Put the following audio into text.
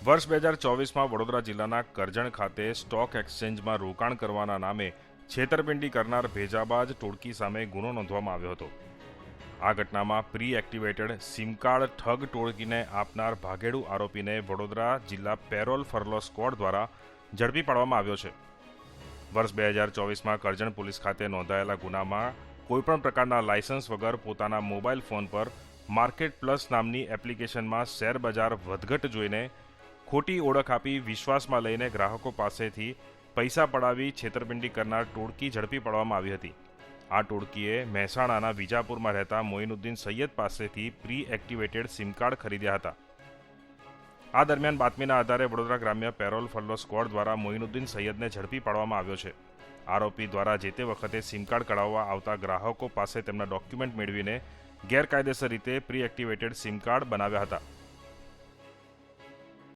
વર્ષ બે હજાર ચોવીસમાં વડોદરા જિલ્લાના કરજણ ખાતે સ્ટોક એક્સચેન્જમાં રોકાણ કરવાના નામે છેતરપિંડી કરનાર ભેજાબાજ ટોળકી સામે ગુનો નોંધવામાં આવ્યો હતો. આ ઘટનામાં પ્રી એક્ટિવેટેડ સિમ કાર્ડ ઠગ ટોળકીને આપનાર ભાગેડુ આરોપીને વડોદરા જિલ્લા પેરોલ ફરલો સ્કોડ દ્વારા ઝડપી પાડવામાં આવ્યો છે. વર્ષ બે હજાર ચોવીસમાં કરજણ પોલીસ ખાતે નોંધાયેલા ગુનામાં કોઈપણ પ્રકારના લાયસન્સ વગર પોતાના મોબાઈલ ફોન પર માર્કેટ પ્લસ નામની એપ્લિકેશનમાં શેર બજાર વધઘટ જોઈને ખોટી ઓળખ આપી વિશ્વાસમાં લઈને ગ્રાહકો પાસેથી પૈસા પડાવી છેતરપિંડી કરનાર ટોળકી ઝડપી પાડવામાં આવી હતી. આ ટોળકીએ મહેસાણાના વિજાપુરમાં રહેતા મોઇનુદ્દીન સૈયદ પાસેથી પ્રી એક્ટિવેટેડ સિમ કાર્ડ ખરીદ્યા હતા. આ દરમિયાન બાતમીના આધારે વડોદરા ગ્રામ્ય પેરોલ ફલ્લો સ્કવોડ દ્વારા મોઇનુદ્દીન સૈયદને ઝડપી પાડવામાં આવ્યો છે. આરોપી દ્વારા જે તે વખતે સિમ કાર્ડ કઢાવવા આવતા ગ્રાહકો પાસે તેમના ડોક્યુમેન્ટ મેળવીને ગેરકાયદેસર રીતે પ્રી એક્ટિવેટેડ સિમ કાર્ડ બનાવ્યા હતા.